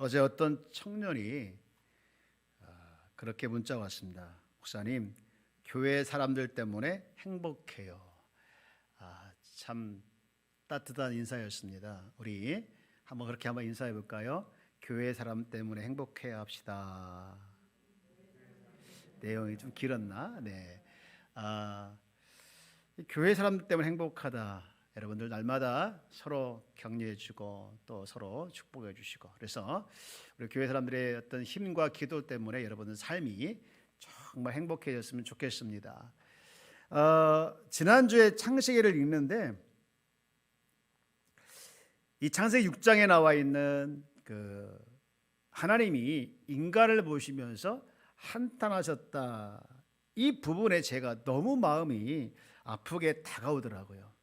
어제 어떤 청년이 아, 그렇게 문자 왔습니다. 목사님, 교회 사람들 때문에 행복해요. 아, 참 따뜻한 인사였습니다. 우리 한번 그렇게 한번 인사해 볼까요? 교회 사람 때문에 행복해야 합시다. 내용이 좀 길었나? 네. 아, 이 교회 사람 때문에 행복하다. 여러분들 날마다 서로 격려해 주고 또 서로 축복해 주시고 그래서 우리 교회 사람들의 어떤 힘과 기도 때문에 여러분들 삶이 정말 행복해졌으면 좋겠습니다. 어, 지난주에 창세기를 읽는데 이 창세기 6장에 나와 있는 그 하나님이 인간을 보시면서 한탄하셨다. 이 부분에 제가 너무 마음이 아프게 다가오더라고요.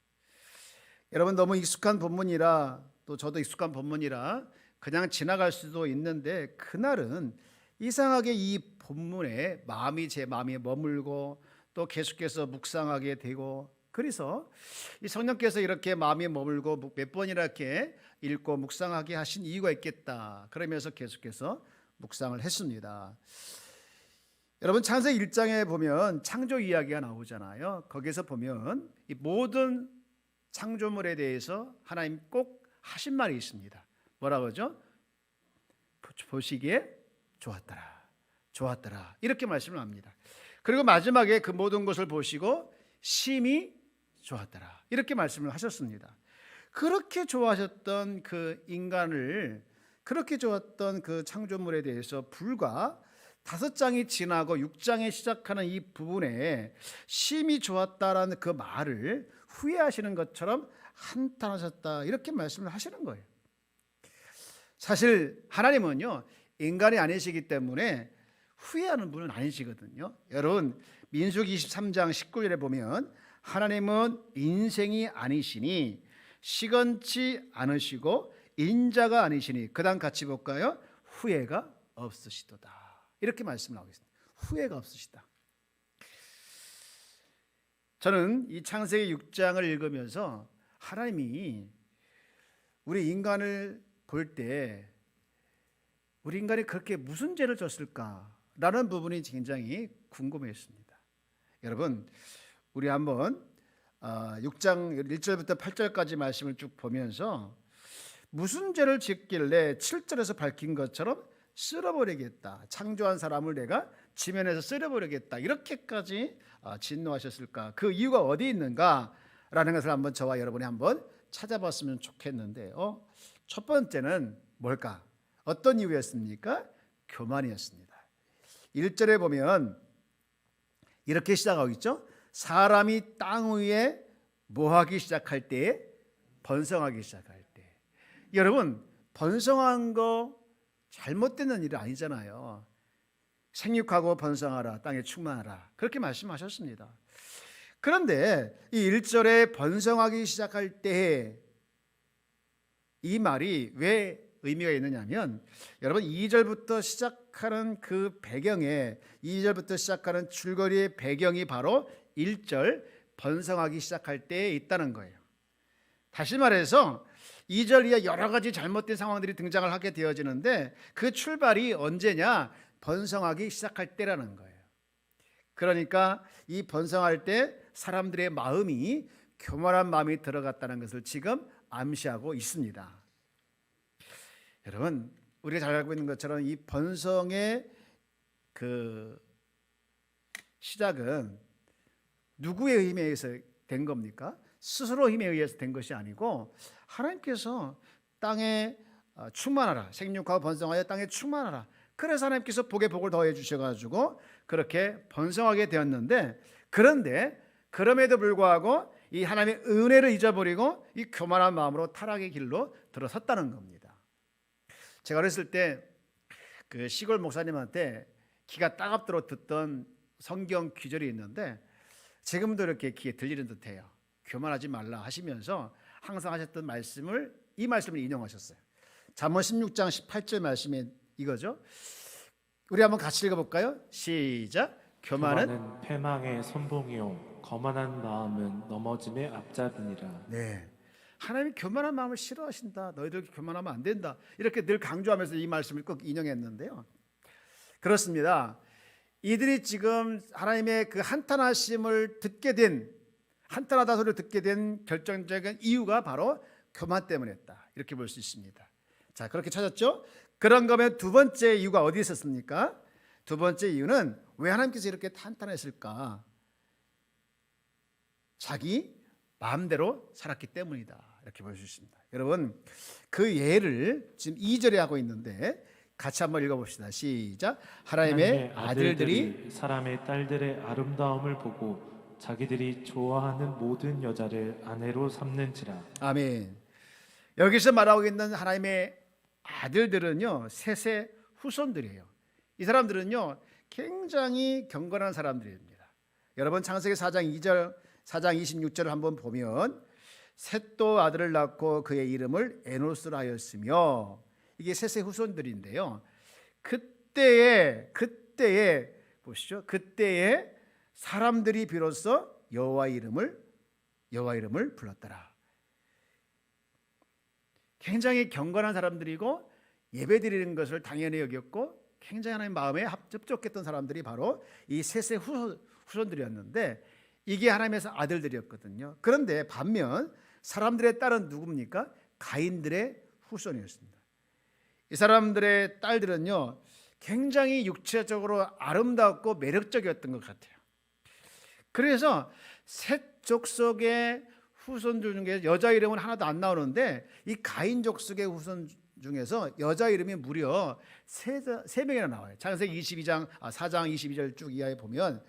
여러분 너무 익숙한 본문이라 또 저도 익숙한 본문이라 그냥 지나갈 수도 있는데 그날은 이상하게 이 본문에 마음이 제 마음에 머물고 또 계속해서 묵상하게 되고 그래서 이 성령께서 이렇게 마음이 머물고 몇 번이나 이렇게 읽고 묵상하게 하신 이유가 있겠다. 그러면서 계속해서 묵상을 했습니다. 여러분 창세기 1장에 보면 창조 이야기가 나오잖아요. 거기서 보면 이 모든 창조물에 대해서 하나님 꼭 하신 말이 있습니다. 뭐라고 하죠? 보시기에 좋았더라. 좋았더라. 이렇게 말씀을 합니다. 그리고 마지막에 그 모든 것을 보시고 심히 좋았더라. 이렇게 말씀을 하셨습니다. 그렇게 좋아하셨던 그 인간을 그렇게 좋았던 그 창조물에 대해서 불과 다섯 장이 지나고 육 장에 시작하는 이 부분에 심히 좋았다라는 그 말을 후회하시는 것처럼 한탄하셨다 이렇게 말씀을 하시는 거예요. 사실 하나님은요 인간이 아니시기 때문에 후회하는 분은 아니시거든요. 여러분 민수기 23장 19절에 보면 하나님은 인생이 아니시니 시건치 않으시고 인자가 아니시니 그다음 같이 볼까요? 후회가 없으시도다. 이렇게 말씀을 하고 있습니다. 후회가 없으시다. 저는 이 창세기 6장을 읽으면서 하나님이 우리 인간을 볼 때 우리 인간이 그렇게 무슨 죄를 졌을까라는 부분이 굉장히 궁금했습니다. 여러분, 우리 한번 6장 1절부터 8절까지 말씀을 쭉 보면서 무슨 죄를 짓길래 7절에서 밝힌 것처럼 쓸어버리겠다. 창조한 사람을 내가 지면에서 쓸어버리겠다. 이렇게까지 아, 진노하셨을까? 그 이유가 어디 있는가라는 것을 한번 저와 여러분이 한번 찾아봤으면 좋겠는데요. 첫 번째는 뭘까? 어떤 이유였습니까? 교만이었습니다. 1절에 보면 이렇게 시작하고 있죠. 사람이 땅 위에 뭐 하기 시작할 때 번성하기 시작할 때 여러분 번성한 거 잘못되는 일이 아니잖아요. 생육하고 번성하라 땅에 충만하라 그렇게 말씀하셨습니다. 그런데 이 1절에 번성하기 시작할 때이 말이 왜 의미가 있느냐면 여러분 2절부터 시작하는 그 배경에 2절부터 시작하는 줄거리의 배경이 바로 1절 번성하기 시작할 때에 있다는 거예요. 다시 말해서 2절 이하 여러 가지 잘못된 상황들이 등장을 하게 되어지는데 그 출발이 언제냐? 번성하기 시작할 때라는 거예요. 그러니까 이 번성할 때 사람들의 마음이 교만한 마음이 들어갔다는 것을 지금 암시하고 있습니다. 여러분, 우리가 잘 알고 있는 것처럼 이 번성의 그 시작은 누구의 힘에 의해서 된 겁니까? 스스로 힘에 의해서 된 것이 아니고 하나님께서 땅에 어, 충만하라 생육하고 번성하여 땅에 충만하라 그래서 하나님께서 복에 복을 더해 주셔가지고 그렇게 번성하게 되었는데 그런데 그럼에도 불구하고 이 하나님의 은혜를 잊어버리고 이 교만한 마음으로 타락의 길로 들어섰다는 겁니다. 제가 어렸을 때 그 시골 목사님한테 기가 따갑도록 듣던 성경 귀절이 있는데 지금도 이렇게 귀에 들리는 듯해요. 교만하지 말라 하시면서 항상 하셨던 말씀을 이 말씀을 인용하셨어요. 잠언 16장 18절 말씀이 이거죠. 우리 한번 같이 읽어볼까요? 시작. 교만은 교만은 패망의 선봉이요 거만한 마음은 넘어짐의 앞잡이니라. 네. 하나님이 교만한 마음을 싫어하신다. 너희들 교만하면 안 된다. 이렇게 늘 강조하면서 이 말씀을 꼭 인용했는데요. 그렇습니다. 이들이 지금 하나님의 그 한탄하심을 듣게 된 한탄하다 소리를 듣게 된 결정적인 이유가 바로 교만 때문이었다. 이렇게 볼 수 있습니다. 자, 그렇게 찾았죠? 그런 거면 두 번째 이유가 어디 있었습니까? 두 번째 이유는 왜 하나님께서 이렇게 탄탄했을까? 자기 마음대로 살았기 때문이다. 이렇게 있습니다. 여러분, 그 예를 지금 2절에 하고 있는데 같이 한번 읽어 봅시다. 시작. 하나님의 아들들이 사람의 딸들의 아름다움을 보고 자기들이 좋아하는 모든 여자를 아내로 삼는지라 아멘. 여기서 말하고 있는 하나님의 아들들은요 셋의 후손들이에요. 이 사람들은요 굉장히 경건한 사람들입니다. 여러분 창세기 4장 2절 4장 26절을 한번 보면 셋도 아들을 낳고 그의 이름을 에노스라 하였으며 이게 셋의 후손들인데요. 그때에 그때에 보시죠. 그때에 사람들이 비로소 여호와 이름을 여호와 이름을 불렀더라. 굉장히 경건한 사람들이고 예배 드리는 것을 당연히 여겼고 굉장히 하나님 마음에 합- 접촉했던 사람들이 바로 이 셋의 후, 후손들이었는데 이게 하나님에서 아들들이었거든요. 그런데 반면 사람들의 딸은 누굽니까? 가인들의 후손이었습니다. 이 사람들의 딸들은요 굉장히 육체적으로 아름답고 매력적이었던 것 같아요. 그래서 셋 족속의 후손들 중에 여자 이름은 하나도 안 나오는데 이 가인 족 속의 후손 중에서 여자 이름이 무려 세, 세 명이나 나와요. 창세기 22장 아 4장 22절 쭉 이하에 보면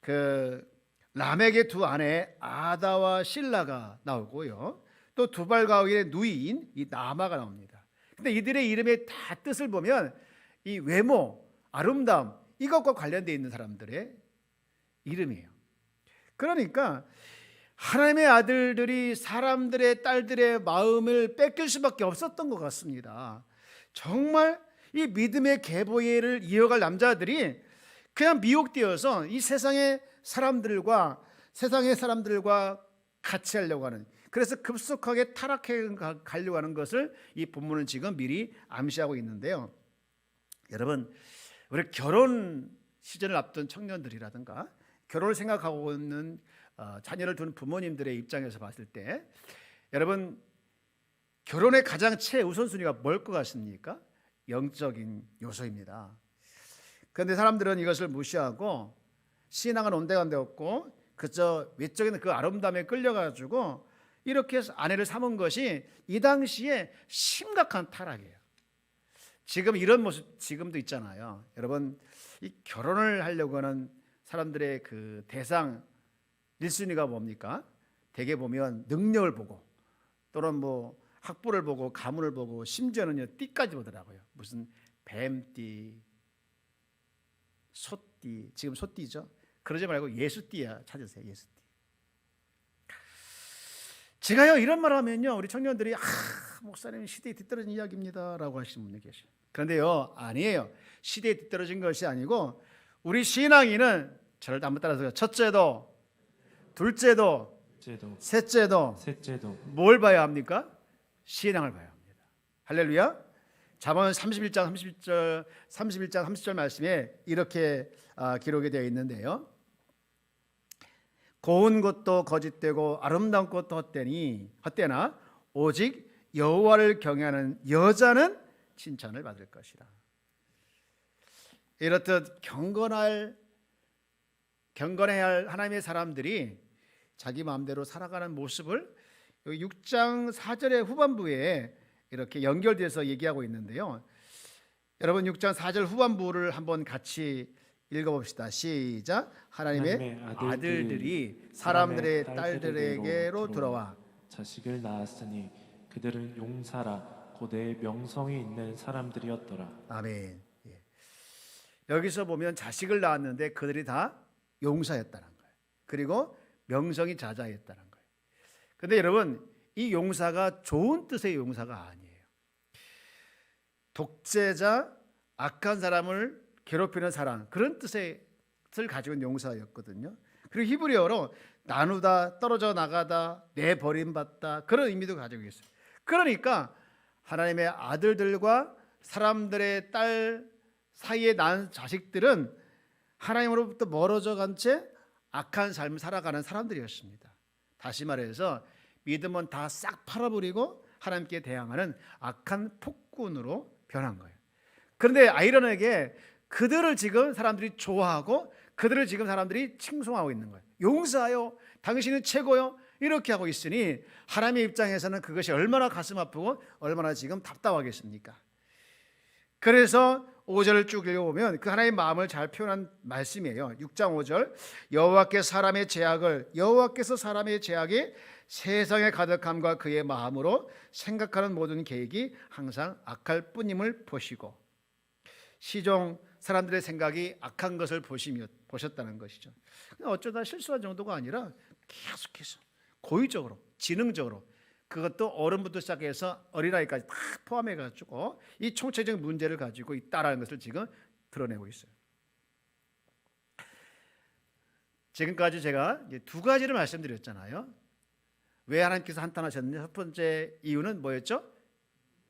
그 라멕의 두 아내 아다와 실라가 나오고요. 또 두발가옥의 누이인 이 나마가 나옵니다. 근데 이들의 이름의 다 뜻을 보면 이 외모, 아름다움 이것과 관련되어 있는 사람들의 이름이에요. 그러니까 하나님의 아들들이 사람들의 딸들의 마음을 뺏길 수밖에 없었던 것 같습니다. 정말 이 믿음의 계보예를 이어갈 남자들이 그냥 미혹되어서 이 세상의 사람들과 세상의 사람들과 같이 하려고 하는 그래서 급속하게 타락해 가- 가려고 하는 것을 이 본문은 지금 미리 암시하고 있는데요. 여러분 우리 결혼 시즌을 앞둔 청년들이라든가 결혼을 생각하고 있는 어, 자녀를 둔 부모님들의 입장에서 봤을 때 여러분 결혼의 가장 최우선순위가 뭘 것 같습니까? 영적인 요소입니다. 그런데 사람들은 이것을 무시하고 신앙은 온데간데 없고 그저 외적인 그 아름다움에 끌려가지고 이렇게 해서 아내를 삼은 것이 이 당시에 심각한 타락이에요. 지금 이런 모습 지금도 있잖아요. 여러분 이 결혼을 하려고 하는 사람들의 그 대상 1순위가 뭡니까? 대개 보면 능력을 보고 또는 뭐 학부를 보고 가문을 보고 심지어는요 띠까지 보더라고요. 무슨 뱀띠, 소띠, 지금 소띠죠. 그러지 말고 예수띠야 찾으세요. 예수띠. 제가요 이런 말 하면요 우리 청년들이 아 목사님 시대에 뒤떨어진 이야기입니다라고 하시는 분이 계셔요. 그런데요 아니에요. 시대에 뒤떨어진 것이 아니고 우리 신앙인은 저를 한번 따라서 첫째도 둘째도 째도 셋째도 셋째도 뭘 봐야 합니까? 신앙을 봐야 합니다. 할렐루야. 잠언 31장 30절 31장 30절 말씀에 이렇게 아, 기록이 되어 있는데요. 고운 것도 거짓되고 아름다운 것도 헛되니 헛되나 오직 여호와를 경외하는 여자는 칭찬을 받을 것이라. 이렇듯 경건할 경건해야 할 하나님의 사람들이 자기 마음대로 살아가는 모습을 여기 6장 4절의 후반부에 이렇게 연결돼서 얘기하고 있는데요. 여러분 6장 4절 후반부를 한번 같이 읽어봅시다. 시작. 하나님의, 아들들이, 사람들의 딸들에게로 들어와 자식을 낳았으니 그들은 용사라 고대의 명성이 있는 사람들이었더라. 아멘. 예. 여기서 보면 자식을 낳았는데 그들이 다 용사였다는 거예요. 그리고 명성이 자자했다는 거예요. 근데 여러분 이 용사가 좋은 뜻의 용사가 아니에요. 독재자, 악한 사람을 괴롭히는 사람 그런 뜻의 뜻을 가지고 있는 용사였거든요. 그리고 히브리어로 나누다, 떨어져 나가다, 내 버림받다 그런 의미도 가지고 있어요. 그러니까 하나님의 아들들과 사람들의 딸 사이에 난 자식들은 하나님으로부터 멀어져 간 채 악한 삶을 살아가는 사람들이었습니다. 다시 말해서 믿음은 다 싹 팔아버리고 하나님께 대항하는 악한 폭군으로 변한 거예요. 그런데 아이러니하게 그들을 지금 사람들이 좋아하고 그들을 지금 사람들이 칭송하고 있는 거예요. 용서하여 당신은 최고요. 이렇게 하고 있으니 하나님의 입장에서는 그것이 얼마나 가슴 아프고 얼마나 지금 답답하겠습니까? 그래서 5절을 쭉 읽어보면 그 하나님의 마음을 잘 표현한 말씀이에요. 6장 5절 여호와께서 사람의 죄악을 여호와께서 사람의 죄악이 세상에 가득함과 그의 마음으로 생각하는 모든 계획이 항상 악할 뿐임을 보시고 시종 사람들의 생각이 악한 것을 보시며 보셨다는 것이죠. 어쩌다 실수한 정도가 아니라 계속해서 고의적으로 지능적으로 그것도 어른부터 시작해서 어린아이까지 다 포함해 가지고 이 총체적 문제를 가지고 있다라는 것을 지금 드러내고 있어요. 지금까지 제가 두 가지를 말씀드렸잖아요. 왜 하나님께서 한탄하셨느냐? 첫 번째 이유는 뭐였죠?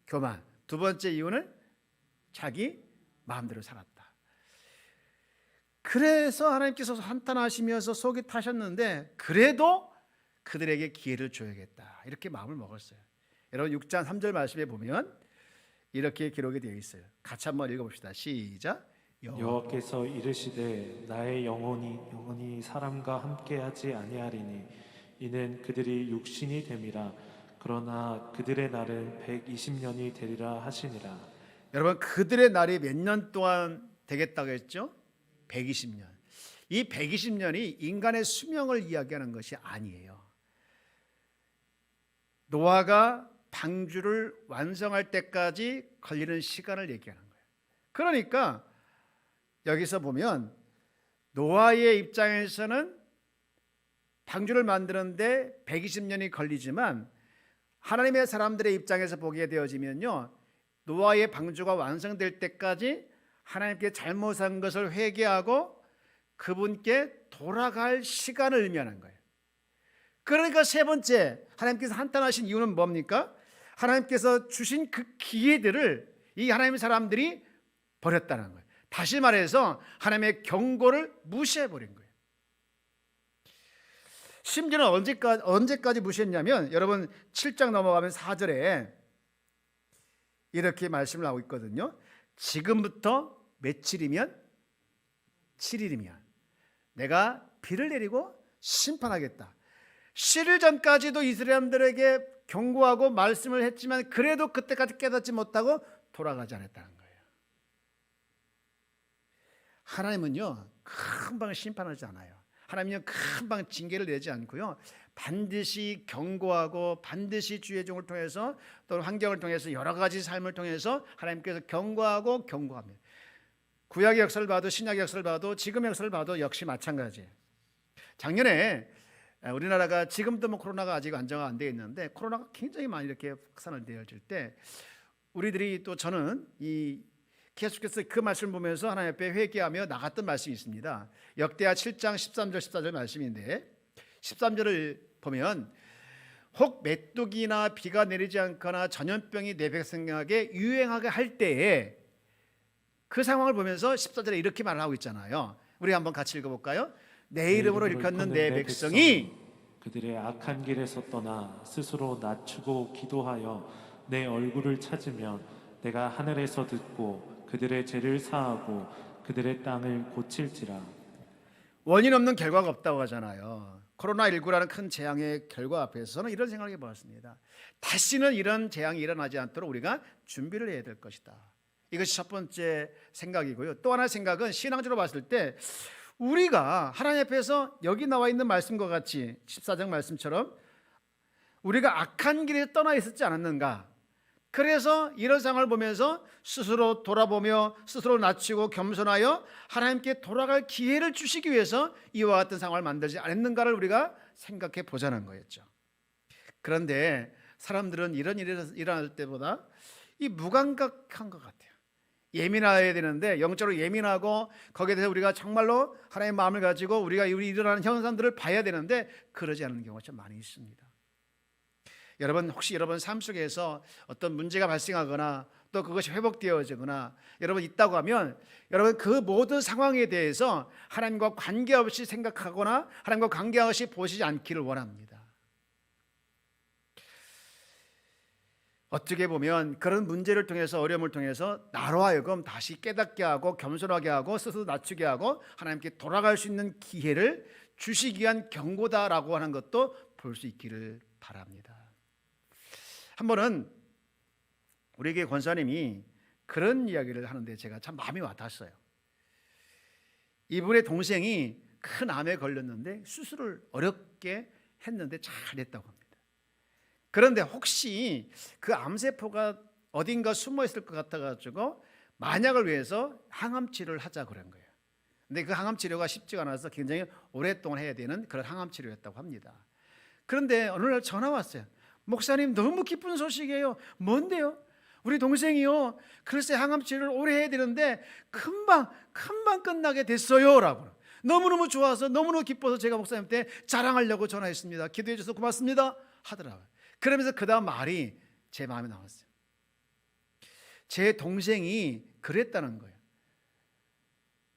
교만. 두 번째 이유는 자기 마음대로 살았다. 그래서 하나님께서 한탄하시면서 속이 타셨는데 그래도 그들에게 기회를 줘야겠다. 이렇게 마음을 먹었어요. 여러분 6장 3절 말씀에 보면 이렇게 기록이 되어 있어요. 같이 한번 읽어봅시다. 시작. 여호와 여호와께서 이르시되 나의 영혼이 영원히 사람과 함께하지 아니하리니 이는 그들이 육신이 됨이라 그러나 그들의 날은 120년이 되리라 하시니라 여러분 그들의 날이 몇 년 동안 되겠다고 했죠? 120년. 이 120년이 인간의 수명을 이야기하는 것이 아니에요. 노아가 방주를 완성할 때까지 걸리는 시간을 얘기하는 거예요. 그러니까 여기서 보면 노아의 입장에서는 방주를 만드는데 120년이 걸리지만 하나님의 사람들의 입장에서 보게 되어지면요. 노아의 방주가 완성될 때까지 하나님께 잘못한 것을 회개하고 그분께 돌아갈 시간을 의미하는 거예요. 그러니까 세 번째 하나님께서 한탄하신 이유는 뭡니까? 하나님께서 주신 그 기회들을 이 하나님의 사람들이 버렸다는 거예요. 다시 말해서 하나님의 경고를 무시해 버린 거예요. 심지어는 언제까지 언제까지 무시했냐면 여러분 7장 넘어가면 4절에 이렇게 말씀을 하고 있거든요. 지금부터 며칠이면 7일이면 내가 비를 내리고 심판하겠다. 7일 전까지도 이스라엘들에게 경고하고 말씀을 했지만 그래도 그때까지 깨닫지 못하고 돌아가지 않았다는 거예요. 하나님은요 금방 심판하지 않아요. 하나님은 금방 징계를 내지 않고요 반드시 경고하고 반드시 주의 종을 통해서 또 환경을 통해서 여러 가지 삶을 통해서 하나님께서 경고하고 경고합니다. 구약의 역사를 봐도 신약의 역사를 봐도 지금의 역사를 봐도 역시 마찬가지예요. 작년에 우리나라가 지금도 뭐 코로나가 아직 안정화 안 되어 있는데 코로나가 굉장히 많이 이렇게 확산을 되어질 때 우리들이 또 저는 이 계속해서 그 말씀을 보면서 하나님 앞에 회개하며 나갔던 말씀이 있습니다. 역대하 7장 13절 14절 말씀인데 13절을 보면 혹 메뚜기나 비가 내리지 않거나 전염병이 내 백성에게 유행하게 할 때에 그 상황을 보면서 14절에 이렇게 말을 하고 있잖아요. 우리 한번 같이 읽어볼까요? 내 이름으로 일컫는 내 백성이 그들의 악한 길에서 떠나 스스로 낮추고 기도하여 내 얼굴을 찾으면 내가 하늘에서 듣고 그들의 죄를 사하고 그들의 땅을 고칠지라 원인 없는 결과가 없다고 하잖아요. 코로나19라는 큰 재앙의 결과 앞에서는 이런 생각을 해봤습니다. 다시는 이런 재앙이 일어나지 않도록 우리가 준비를 해야 될 것이다. 이것이 첫 번째 생각이고요. 또 하나의 생각은 신앙적으로 봤을 때 우리가 하나님 앞에서 여기 나와 있는 말씀과 같이 14장 말씀처럼 우리가 악한 길에 떠나 있었지 않았는가? 그래서 이런 상황을 보면서 스스로 돌아보며 스스로 낮추고 겸손하여 하나님께 돌아갈 기회를 주시기 위해서 이와 같은 상황을 만들지 않았는가를 우리가 생각해 보자는 거였죠. 그런데 사람들은 이런 일이 일어날 때보다 이 무감각한 것 같아요. 예민해야 되는데 영적으로 예민하고 거기에 대해서 우리가 정말로 하나님의 마음을 가지고 우리가 우리 일어나는 현상들을 봐야 되는데 그러지 않는 경우가 참 많이 있습니다. 여러분 혹시 여러분 삶 속에서 어떤 문제가 발생하거나 또 그것이 회복되어지거나 여러분 있다고 하면 여러분 그 모든 상황에 대해서 하나님과 관계없이 생각하거나 하나님과 관계없이 보시지 않기를 원합니다. 어떻게 보면 그런 문제를 통해서 어려움을 통해서 나로 하여금 다시 깨닫게 하고 겸손하게 하고 스스로 낮추게 하고 하나님께 돌아갈 수 있는 기회를 주시기 위한 경고다라고 하는 것도 볼 수 있기를 바랍니다. 한 번은 우리에게 권사님이 그런 이야기를 하는데 제가 참 마음이 와닿았어요. 이분의 동생이 큰 암에 걸렸는데 수술을 어렵게 했는데 잘했다고 합니다. 그런데 혹시 그 암세포가 어딘가 숨어 있을 것 같아가지고 만약을 위해서 항암 치료를 하자 그런 거예요. 근데 그 항암 치료가 쉽지가 않아서 굉장히 오랫동안 해야 되는 그런 항암 치료였다고 합니다. 그런데 어느 날 전화 왔어요. 목사님 너무 기쁜 소식이에요. 뭔데요? 우리 동생이요. 글쎄 항암 치료를 오래 해야 되는데 금방 금방 끝나게 됐어요라고. 너무너무 좋아서 너무너무 기뻐서 제가 목사님한테 자랑하려고 전화했습니다. 기도해 주셔서 고맙습니다. 하더라고요. 그러면서 그 다음 말이 제 마음에 나왔어요. 제 동생이 그랬다는 거예요.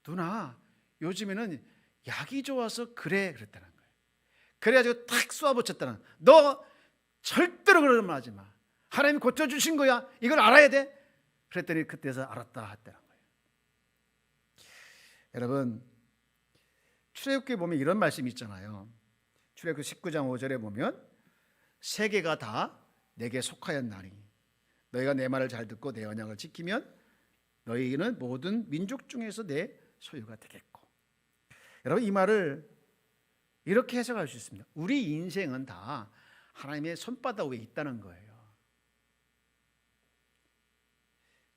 누나, 요즘에는 약이 좋아서 그래 그랬다는 거예요. 그래가지고 탁 쏘아붙였다는. 너 절대로 그러는 말 하지 마. 하나님이 고쳐주신 거야. 이걸 알아야 돼. 그랬더니 그때서 알았다 했다는 거예요. 여러분, 출애굽기에 보면 이런 말씀이 있잖아요. 출애굽 19장 5절에 보면 세계가 다 내게 속하였나니 너희가 내 말을 잘 듣고 내 언약을 지키면 너희는 모든 민족 중에서 내 소유가 되겠고. 여러분 이 말을 이렇게 해석할 수 있습니다. 우리 인생은 다 하나님의 손바닥 위에 있다는 거예요.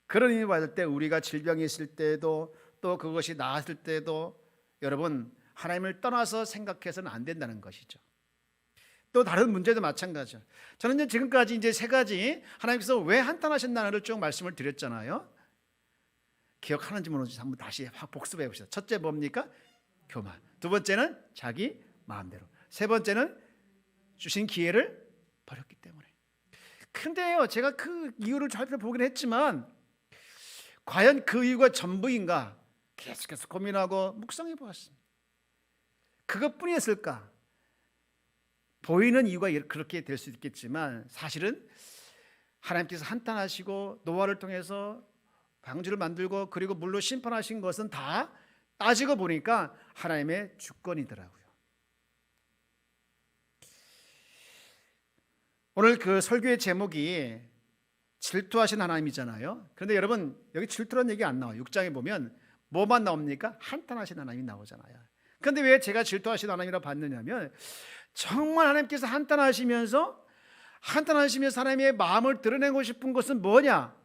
그런 의미 받을 때 우리가 질병이 있을 때도 또 그것이 나았을 때도 여러분 하나님을 떠나서 생각해서는 안 된다는 것이죠. 또 다른 문제도 마찬가지죠. 저는 이제 지금까지 이제 세 가지 하나님께서 왜 한탄하셨나를 쭉 말씀을 드렸잖아요. 기억하는지 모르는지 한번 다시 확 복습해 봅시다. 첫째 뭡니까? 교만. 두 번째는 자기 마음대로. 세 번째는 주신 기회를 버렸기 때문에. 근데요, 제가 그 이유를 잘 보긴 했지만 과연 그 이유가 전부인가? 계속해서 고민하고 묵상해 보았습니다. 그것뿐이었을까? 보이는 이유가 그렇게 될 수 있겠지만 사실은 하나님께서 한탄하시고 노아를 통해서 방주를 만들고 그리고 물로 심판하신 것은 다 따지고 보니까 하나님의 주권이더라고요. 오늘 그 설교의 제목이 질투하신 하나님이잖아요. 그런데 여러분 여기 질투라는 얘기 안 나와요. 6장에 보면 뭐만 나옵니까? 한탄하신 하나님이 나오잖아요. 그런데 왜 제가 질투하신 하나님이라 봤느냐면 정말 하나님께서 한탄하시면서 한탄하시면서 사람의 마음을 드러내고 싶은 것은 뭐냐?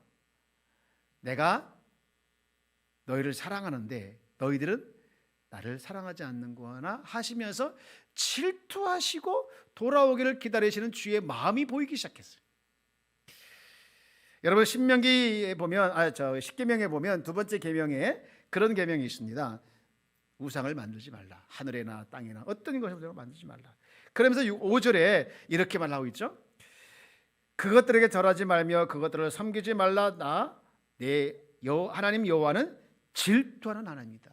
내가 너희를 사랑하는데 너희들은 나를 사랑하지 않는구나 하시면서 질투하시고 돌아오기를 기다리시는 주의 마음이 보이기 시작했어요. 여러분 신명기에 보면 아저 십계명에 보면 두 번째 계명에 그런 계명이 있습니다. 우상을 만들지 말라. 하늘에나 땅에나 어떤 것을 만들지 말라. 그러면서 5절에 이렇게 말하고 있죠. 그것들에게 절하지 말며 그것들을 섬기지 말라. 나내 하나님 여호와는 질투하는 하나님이다.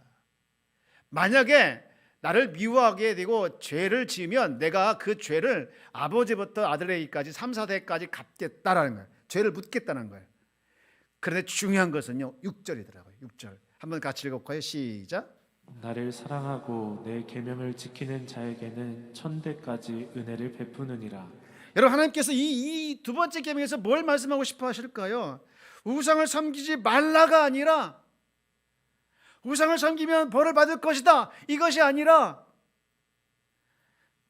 만약에 나를 미워하게 되고 죄를 지으면 내가 그 죄를 아버지부터 아들에게까지 3, 4대까지 갚겠다라는 거예요. 죄를 묻겠다는 거예요. 그런데 중요한 것은요. 6절이더라고요. 6절. 한번 같이 읽어볼까요? 시작. 나를 사랑하고 내 계명을 지키는 자에게는 천대까지 은혜를 베푸느니라. 여러분 하나님께서 이이두 번째 계명에서 뭘 말씀하고 싶어 하실까요? 우상을 섬기지 말라가 아니라 우상을 섬기면 벌을 받을 것이다. 이것이 아니라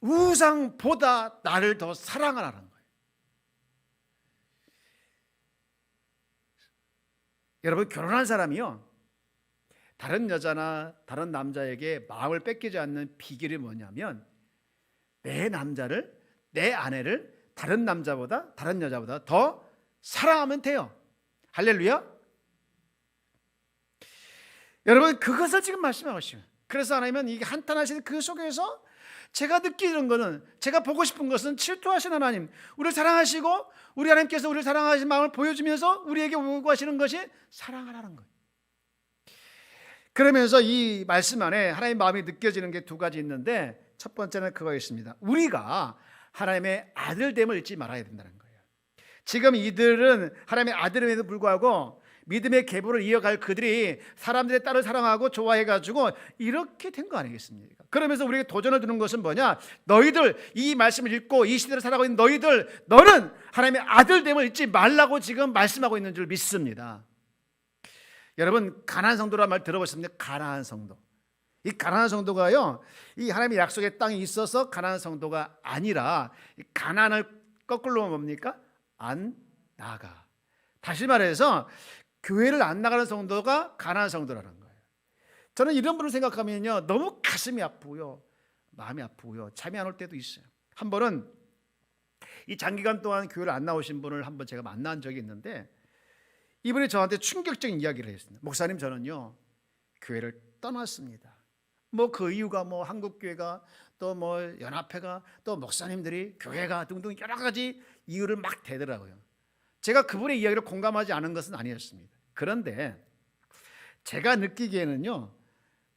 우상보다 나를 더 사랑하라는 거예요. 여러분 결혼한 사람이요. 다른 여자나 다른 남자에게 마음을 뺏기지 않는 비결이 뭐냐면 내 남자를 내 아내를 다른 남자보다 다른 여자보다 더 사랑하면 돼요. 할렐루야. 여러분 그것을 지금 말씀하고 있어요. 그래서 하나님은 이게 한탄하시는 그 속에서 제가 느끼는 거는 제가 보고 싶은 것은 질투하신 하나님, 우리를 사랑하시고 우리 하나님께서 우리를 사랑하신 마음을 보여주면서 우리에게 요구하시는 것이 사랑하라는 거예요. 그러면서 이 말씀 안에 하나님 마음이 느껴지는 게 두 가지 있는데 첫 번째는 그거였습니다. 우리가 하나님의 아들됨을 잊지 말아야 된다는 거예요. 지금 이들은 하나님의 아들임에도 불구하고 믿음의 계보를 이어갈 그들이 사람들의 딸을 사랑하고 좋아해가지고 이렇게 된 거 아니겠습니까? 그러면서 우리에게 도전을 주는 것은 뭐냐? 너희들 이 말씀을 읽고 이 시대를 살아가고 있는 너희들 너는 하나님의 아들됨을 잊지 말라고 지금 말씀하고 있는 줄 믿습니다. 여러분 가나안 성도란 말 들어보셨습니까? 가나안 성도. 이 가나안 성도가요. 이 하나님의 약속의 땅에 있어서 가나안 성도가 아니라 이 가나안을 거꾸로 뭡니까? 안 나가. 다시 말해서 교회를 안 나가는 성도가 가나안 성도라는 거예요. 저는 이런 분을 생각하면요. 너무 가슴이 아프고요. 마음이 아프고요. 잠이 안 올 때도 있어요. 한 번은 이 장기간 동안 교회를 안 나오신 분을 한 번 제가 만난 적이 있는데 이분이 저한테 충격적인 이야기를 했습니다. 목사님 저는요 교회를 떠났습니다. 뭐 그 이유가 뭐 한국 교회가 또 뭐 연합회가 또 목사님들이 교회가 등등 여러 가지 이유를 막 대더라고요. 제가 그분의 이야기를 공감하지 않은 것은 아니었습니다. 그런데 제가 느끼기에는요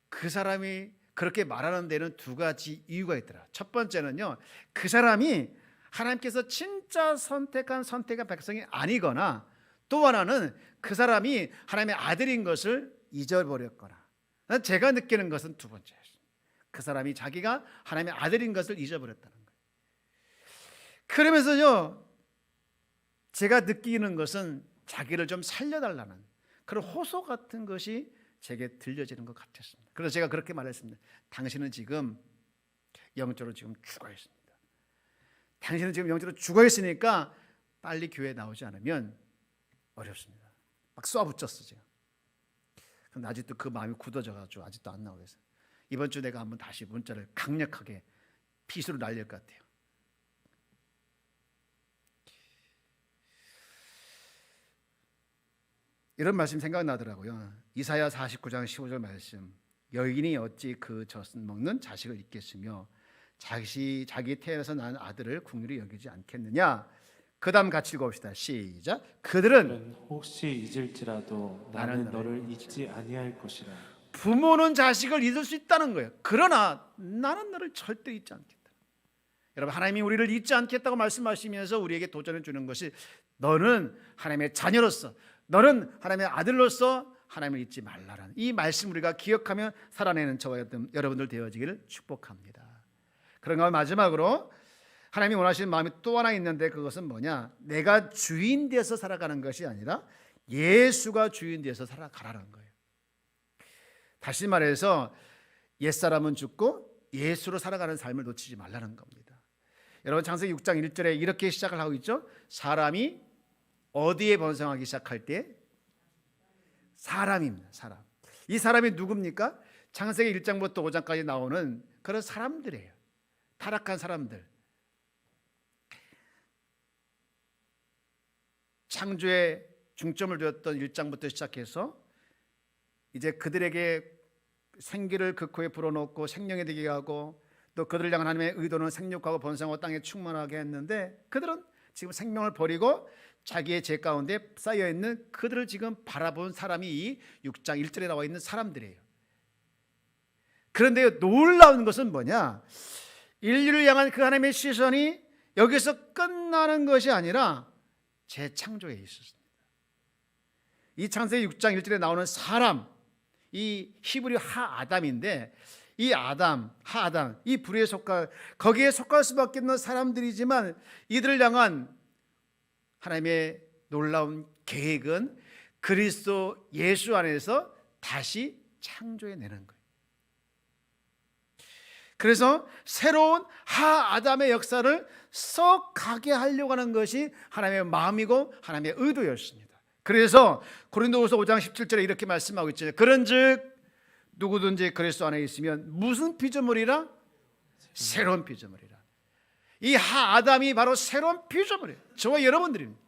그 사람이 그렇게 말하는 데는 두 가지 이유가 있더라. 첫 번째는요 그 사람이 하나님께서 진짜 선택한 선택한 백성이 아니거나 또 하나는 그 사람이 하나님의 아들인 것을 잊어버렸거나 제가 느끼는 것은 두 번째였습니다. 그 사람이 자기가 하나님의 아들인 것을 잊어버렸다는 거예요. 그러면서요 제가 느끼는 것은 자기를 좀 살려달라는 그런 호소 같은 것이 제게 들려지는 것 같았습니다. 그래서 제가 그렇게 말했습니다. 당신은 지금 영적으로 지금 죽어 있습니다. 당신은 지금 영적으로 죽어 있으니까 빨리 교회에 나오지 않으면 어렵습니다. 막 쏴붙였어 제가. 근데 아직도 그 마음이 굳어져가지고 아직도 안 나오고 있어요. 이번 주 내가 한번 다시 문자를 강력하게 핏으로 날릴 것 같아요. 이런 말씀 생각나더라고요. 이사야 49장 15절 말씀. 여인이 어찌 그 젖은 먹는 자식을 잊겠으며 자기 자기 태어나서 낳은 아들을 국률이 여기지 않겠느냐. 그 다음 같이 읽어봅시다. 시작. 그들은 혹시 잊을지라도 나는 나는 너를 잊지 아니할 것이라. 부모는 자식을 잊을 수 있다는 거예요. 그러나 나는 너를 절대 잊지 않겠다. 여러분 하나님이 우리를 잊지 않겠다고 말씀하시면서 우리에게 도전해 주는 것이 너는 하나님의 자녀로서 너는 하나님의 아들로서 하나님을 잊지 말라라는 이 말씀 우리가 기억하며 살아내는 저와 여러분들 되어지기를 축복합니다. 그런가 마지막으로 하나님이 원하시는 마음이 또 하나 있는데 그것은 뭐냐? 내가 주인 돼서 살아가는 것이 아니라 예수가 주인 돼서 살아가라는 거예요. 다시 말해서 옛사람은 죽고 예수로 살아가는 삶을 놓치지 말라는 겁니다. 여러분 창세기 6장 1절에 이렇게 시작을 하고 있죠. 사람이 어디에 번성하기 시작할 때 사람입니다. 사람. 이 사람이 누굽니까? 창세기 1장부터 5장까지 나오는 그런 사람들이에요. 타락한 사람들. 창조에 중점을 두었던 1장부터 시작해서 이제 그들에게 생기를 그 코에 불어넣고 생명이 되게 하고 또 그들을 향한 하나님의 의도는 생육하고 번성하고 땅에 충만하게 했는데 그들은 지금 생명을 버리고 자기의 죄 가운데 쌓여 있는 그들을 지금 바라본 사람이 이 6장 1절에 나와 있는 사람들이에요. 그런데 놀라운 것은 뭐냐? 인류를 향한 그 하나님의 시선이 여기서 끝나는 것이 아니라 재창조에 있었습니다. 이 창세기 6장 1절에 나오는 사람 이 히브리 하 아담인데 이 아담, 하 아담, 이 불의에 속할 거기에 속할 수밖에 없는 사람들이지만 이들을 향한 하나님의 놀라운 계획은 그리스도 예수 안에서 다시 창조해 내는 거예요. 그래서 새로운 하 아담의 역사를 썩 가게 하려고 하는 것이 하나님의 마음이고 하나님의 의도였습니다. 그래서 고린도후서 5장 17절에 이렇게 말씀하고 있죠. 그런즉 누구든지 그리스도 안에 있으면 무슨 피조물이라 새로운 피조물이라. 이 하 아담이 바로 새로운 피조물이에요. 저와 여러분들입니다.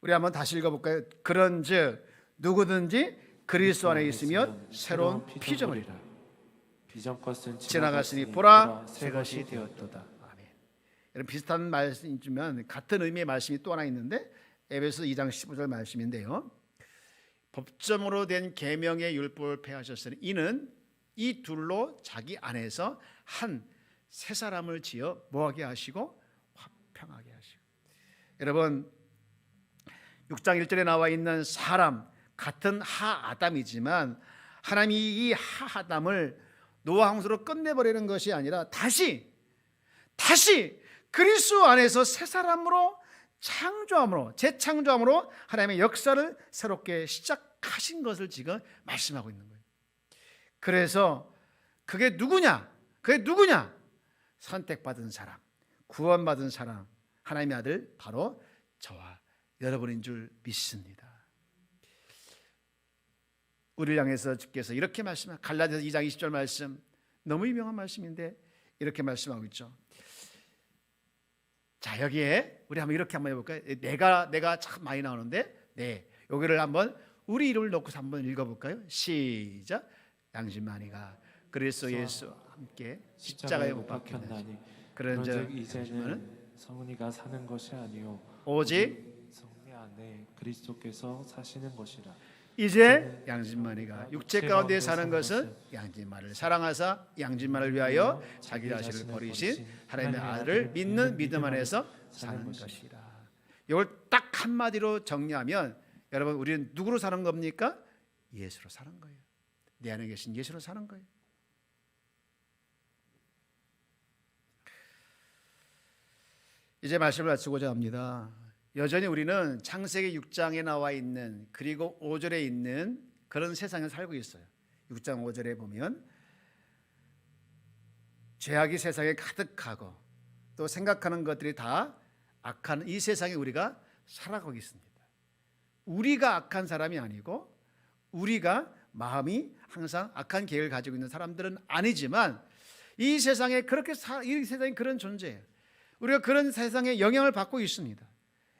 우리 한번 다시 읽어볼까요? 그런즉 누구든지 그리스도 안에 있으면 새로운 피조물이라. 이전 것은 지나갔으니 보라 새 것이 되었도다. 아멘. 여러분 비슷한 말씀이지만 같은 의미의 말씀이 또 하나 있는데 에베소 2장 15절 말씀인데요. 법점으로 된 계명의 율법을 폐하셨으니 이는 이 둘로 자기 안에서 한새 사람을 지어 뭐하게 하시고 화평하게 하시고 여러분 6장 1절에 나와 있는 사람 같은 하 아담이지만 하나님이 이 하 아담을 노아 홍수로 끝내버리는 것이 아니라 다시 다시 그리스도 안에서 새 사람으로 창조함으로 재창조함으로 하나님의 역사를 새롭게 시작하신 것을 지금 말씀하고 있는 거예요. 그래서 그게 누구냐? 그게 누구냐? 선택받은 사람, 구원받은 사람, 하나님의 아들 바로 저와 여러분인 줄 믿습니다. 우리를 향해서 주께서 이렇게 말씀하 갈라디아서 2장 20절 말씀. 너무 유명한 말씀인데 이렇게 말씀하고 있죠. 자 여기에 우리 한번 이렇게 한번 해볼까요? 내가 내가 참 많이 나오는데? 네. 여기를 한번 우리 이름을 놓고서 한번 읽어볼까요? 시작. 양심만이가. 그리스도 예수와 함께 십자가에 못 박혔나니 그런즉 이제는 성은이가 사는 것이 아니요 오직 성리 안에 그리스도께서 사시는 것이라 이제 양진만이가 육체 가운데 사는 것은 양진만을 사랑하사 양진만을 위하여 자기 자신을 버리신 하나님의 아들을 믿는 믿음 안에서 사는 것이라. 이걸 딱 한마디로 정리하면 여러분 우리는 누구로 사는 겁니까? 예수로 사는 거예요. 내 안에 계신 예수로 사는 거예요. 이제 말씀을 마치고자 합니다. 여전히 우리는 창세기 6장에 나와 있는 그리고 5절에 있는 그런 세상에 살고 있어요. 6장 5절에 보면 죄악이 세상에 가득하고 또 생각하는 것들이 다 악한 이 세상에 우리가 살아가고 있습니다. 우리가 악한 사람이 아니고 우리가 마음이 항상 악한 계획을 가지고 있는 사람들은 아니지만 이 세상에 그렇게 사, 이 세상에 그런 존재예요. 우리가 그런 세상에 영향을 받고 있습니다.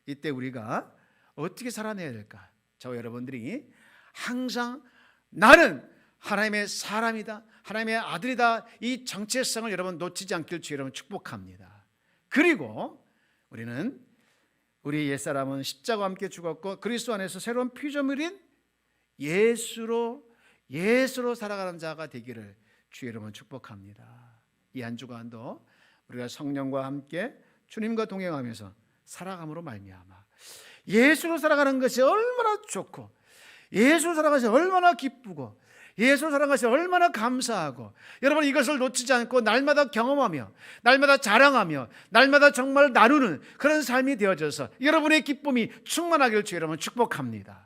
이때 우리가 어떻게 살아내야 될까? 저 여러분들이 항상 나는 하나님의 사람이다. 하나님의 아들이다. 이 정체성을 여러분 놓치지 않길 주 여러분 축복합니다. 그리고 우리는 우리 옛사람은 십자가와 함께 죽었고 그리스도 안에서 새로운 피조물인 예수로 예수로 살아가는 자가 되기를 주 여러분 축복합니다. 이 한 주간도 우리가 성령과 함께 주님과 동행하면서 살아감으로 말미암아 예수로 살아가는 것이 얼마나 좋고 예수로 살아가는 것이 얼마나 기쁘고 예수로 살아가는 것이 얼마나 감사하고 여러분 이것을 놓치지 않고 날마다 경험하며 날마다 자랑하며 날마다 정말 나누는 그런 삶이 되어져서 여러분의 기쁨이 충만하길 주 여러분 축복합니다.